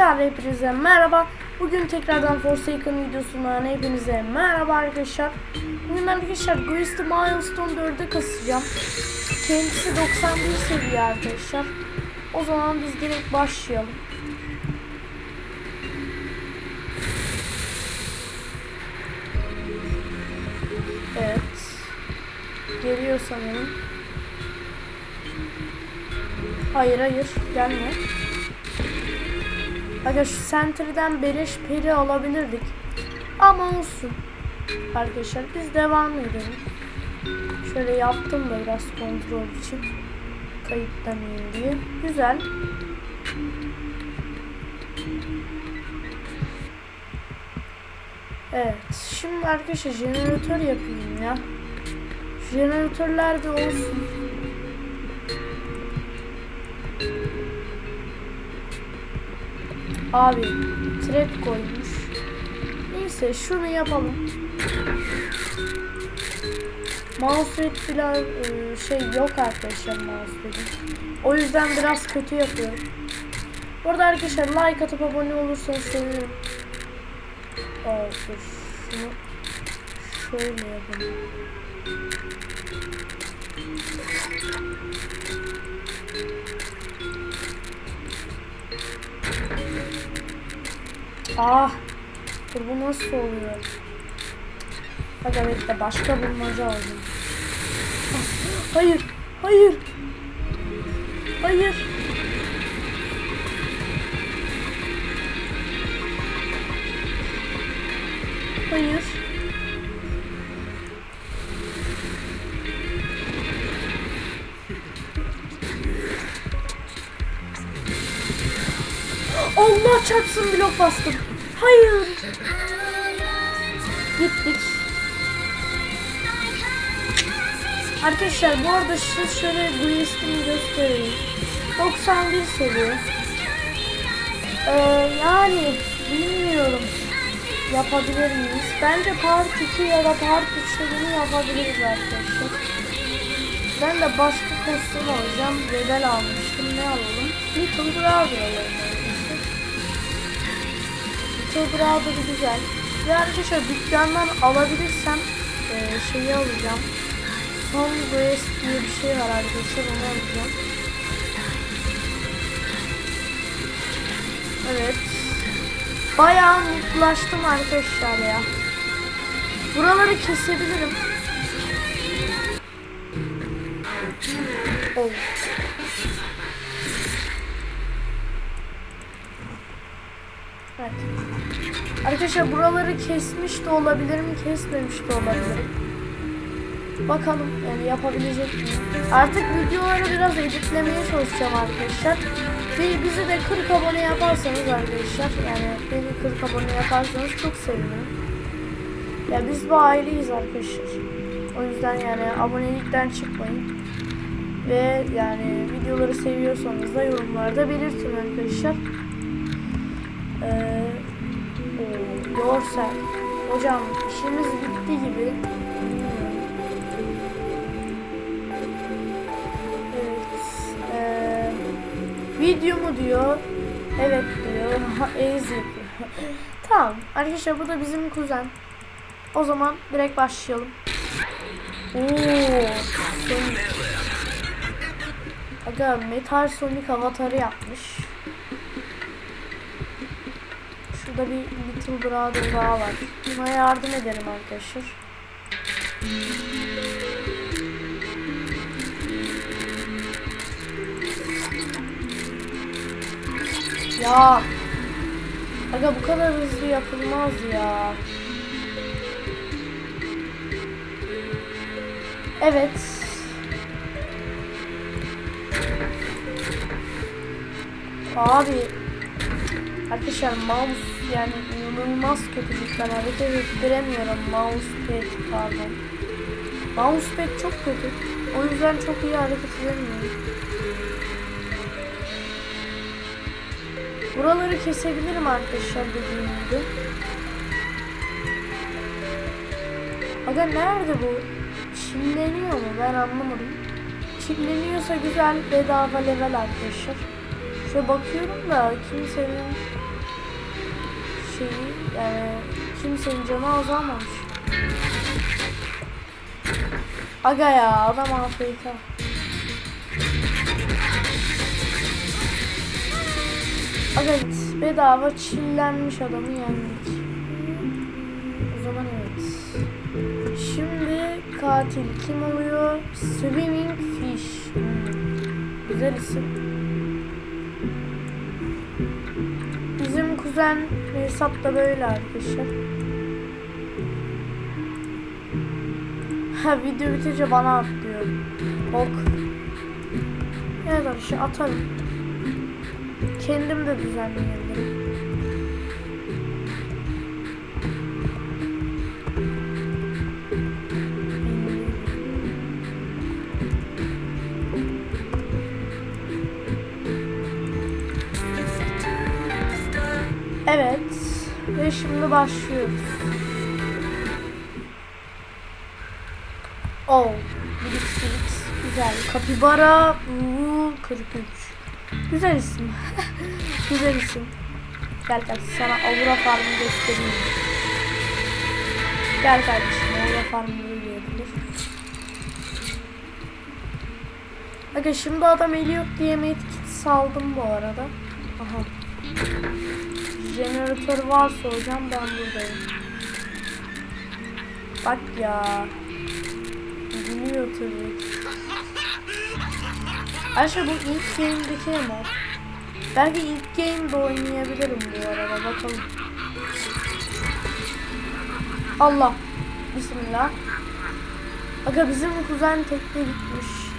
Arkadaşlar hepinize merhaba. Bugün tekrardan Forsaken videosundan hepinize merhaba arkadaşlar. Bugün arkadaşlar Ghost Milestone 4'e kasacağım. Kendisi 91 seviye arkadaşlar. O zaman biz direkt başlayalım. Evet. Geliyor sanırım. Hayır hayır gelme. Şu Sentry'den beleş peri alabilirdik. Ama olsun. Arkadaşlar biz devam edelim. Şöyle yaptım da biraz kontrol için. Kayıtlamayayım diye. Güzel. Evet. Şimdi arkadaşlar jeneratör yapayım ya. Jeneratörler de olsun. Abi trap koymuş. Neyse şunu yapalım. Mousepad filan e, şey yok arkadaşlar mousepad'in. O yüzden biraz kötü yapıyorum. Bu arada arkadaşlar like atıp abone olursanız sevinirim. Dur. Şunu şöyle yapalım. Ah. Dur bu nasıl oluyor? Hadi bekle başka bulmaca aldım. Ah, Hayır. Hayır. Hayır. Hayır. Allah çarpsın blok bastım. Hayır. Gittik. Arkadaşlar bu arada size şöyle Duist'imi göstereyim. 91 seviye. Ee, yani bilmiyorum. Yapabilir miyiz? Bence part 2 ya da part 3'te bunu yapabiliriz arkadaşlar. Ben de başka kostüm alacağım. Rebel almıştım. Ne alalım? Little Brother alalım Little Brother güzel. Ve arkadaşlar dükkandan alabilirsem e, şeyi alacağım. Son Quest diye bir şey var arkadaşlar onu alacağım. Evet. Bayağı mutlulaştım arkadaşlar ya. Buraları kesebilirim. Oh. Evet. Arkadaşlar buraları kesmiş de olabilirim, kesmemiş de olabilirim. Bakalım yani yapabilecek miyim? Artık videoları biraz editlemeye çalışacağım arkadaşlar. Ve bizi de 40 abone yaparsanız arkadaşlar yani beni 40 abone yaparsanız çok sevinirim. Ya biz bu aileyiz arkadaşlar. O yüzden yani abonelikten çıkmayın. Ve yani videoları seviyorsanız da yorumlarda belirtin arkadaşlar. Ee, Yorsel. Hocam işimiz bitti gibi. Evet. Ee, video mu diyor? Evet diyor. Easy. tamam. Arkadaşlar bu da bizim kuzen. O zaman direkt başlayalım. Oo. Aga Metal Sonic avatarı yapmış. Şurada bir Little Brother daha var. Buna yardım ederim arkadaşlar. Ya. Aga bu kadar hızlı yapılmaz ya. Evet. Abi Arkadaşlar mouse yani inanılmaz kötü cidden hareket ettiremiyorum mousepad pardon. Mousepad çok kötü. O yüzden çok iyi hareket edemiyorum. Buraları kesebilirim arkadaşlar dediğim gibi. Aga nerede bu? Çinleniyor mu? Ben anlamadım. Çinleniyorsa güzel bedava level arkadaşlar. Şöyle bakıyorum da kimsenin şeyi yani kimsenin canı azalmamış. Aga ya adam AFK. Aga bedava çillenmiş adamı yendik. O zaman evet. Şimdi katil kim oluyor? Swimming Fish. Güzel isim. Bizim kuzen hesap da böyle arkadaşlar. Ha video bitince bana at diyor. Ok. Evet arkadaşlar atarım. Kendim de düzenleyebilirim. Şimdi başlıyoruz. Oh. Blix. Güzel. Kapibara. Uuu 43. Güzel isim. Güzel isim. Gel gel sana Aura Farm'ı göstereyim. Gel kardeşim Aura Farm'ı yapılır. Bakın şimdi adam eli yok diye medkit saldım bu arada. Aha. Jeneratör varsa hocam ben buradayım. Bak ya. Biliyor tabii. Ayşe bu ilk game'deki mi? Belki ilk game'de oynayabilirim bu arada bakalım. Allah. Bismillah. Aga bizim kuzen tekne gitmiş.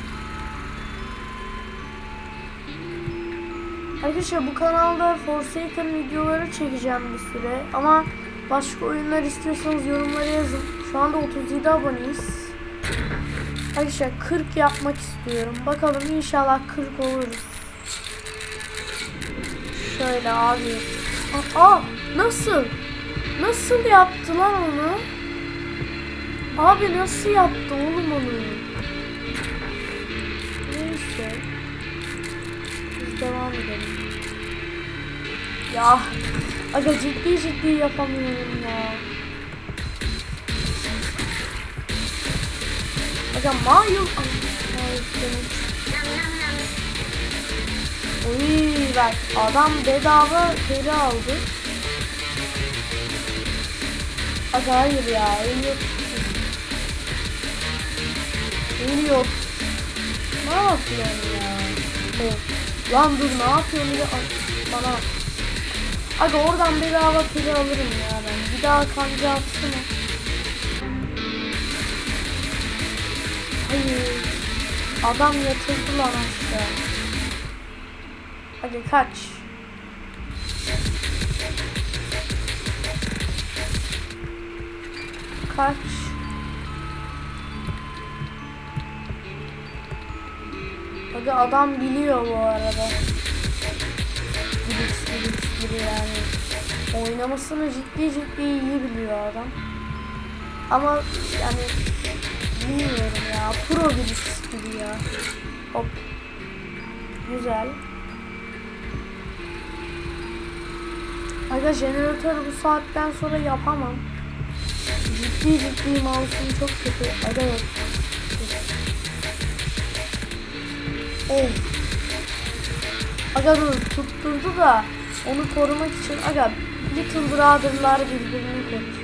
Arkadaşlar bu kanalda Forsaken videoları çekeceğim bir süre ama başka oyunlar istiyorsanız yorumlara yazın. Şu anda 37 aboneyiz. Arkadaşlar 40 yapmak istiyorum. Bakalım inşallah 40 oluruz. Şöyle abi. Aa, nasıl? Nasıl yaptı lan onu? Abi nasıl yaptı oğlum onu? Devam edelim. Ya. Aga ciddi ciddi yapamıyorum ya. Aga Mario... Uy bak adam bedava peri aldı. Aga hayır ya. El yok. Ne yapıyorsun ya? Evet. Lan dur ne yapıyorsun bir Ay, bana. Aga oradan bedava peri alırım ya ben. Bir daha kanca atsana. Hayır. Adam yatırdı lan aşağı. Hadi kaç. Kaç. Hadi adam biliyor bu arada. Blitz blitz biri yani. Oynamasını ciddi ciddi iyi biliyor adam. Ama yani bilmiyorum ya. Pro blitz gibi ya. Hop. Güzel. Aga jeneratör bu saatten sonra yapamam. Ciddi ciddi mouse'um çok kötü. Aga yok. Oh. Aga dur tutturdu da onu korumak için aga Little Brother'lar birbirini korur.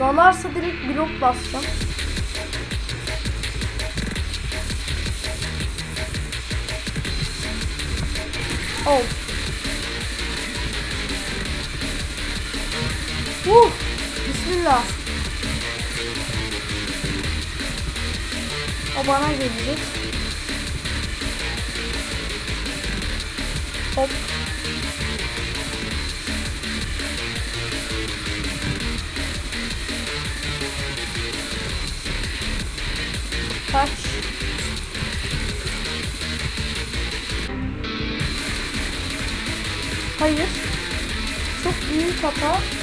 Dalarsa direkt blok basacağım. Oh. Uh, Bismillah. Bana gelecek. Hop. Kaç. Hayır. Çok büyük hata.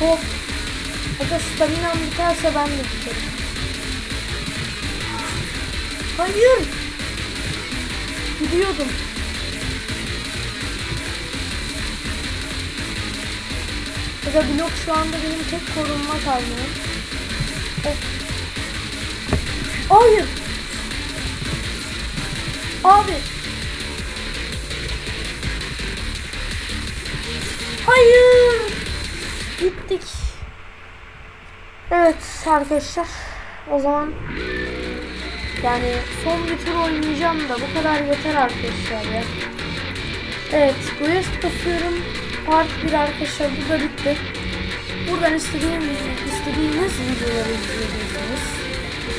Hop. Hatta staminam biterse ben de biterim. Hayır. Gidiyordum. Aga blok şu anda benim tek korunma kaynağım. Of. Hayır. Abi. Hayır. Gittik. Evet arkadaşlar. O zaman yani son bir tur oynayacağım da bu kadar yeter arkadaşlar ya. Evet, Quest basıyorum. Part 1 arkadaşlar bu da bitti. Buradan istediğiniz, istediğiniz videoları izleyebilirsiniz.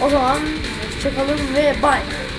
O zaman hoşçakalın ve bye.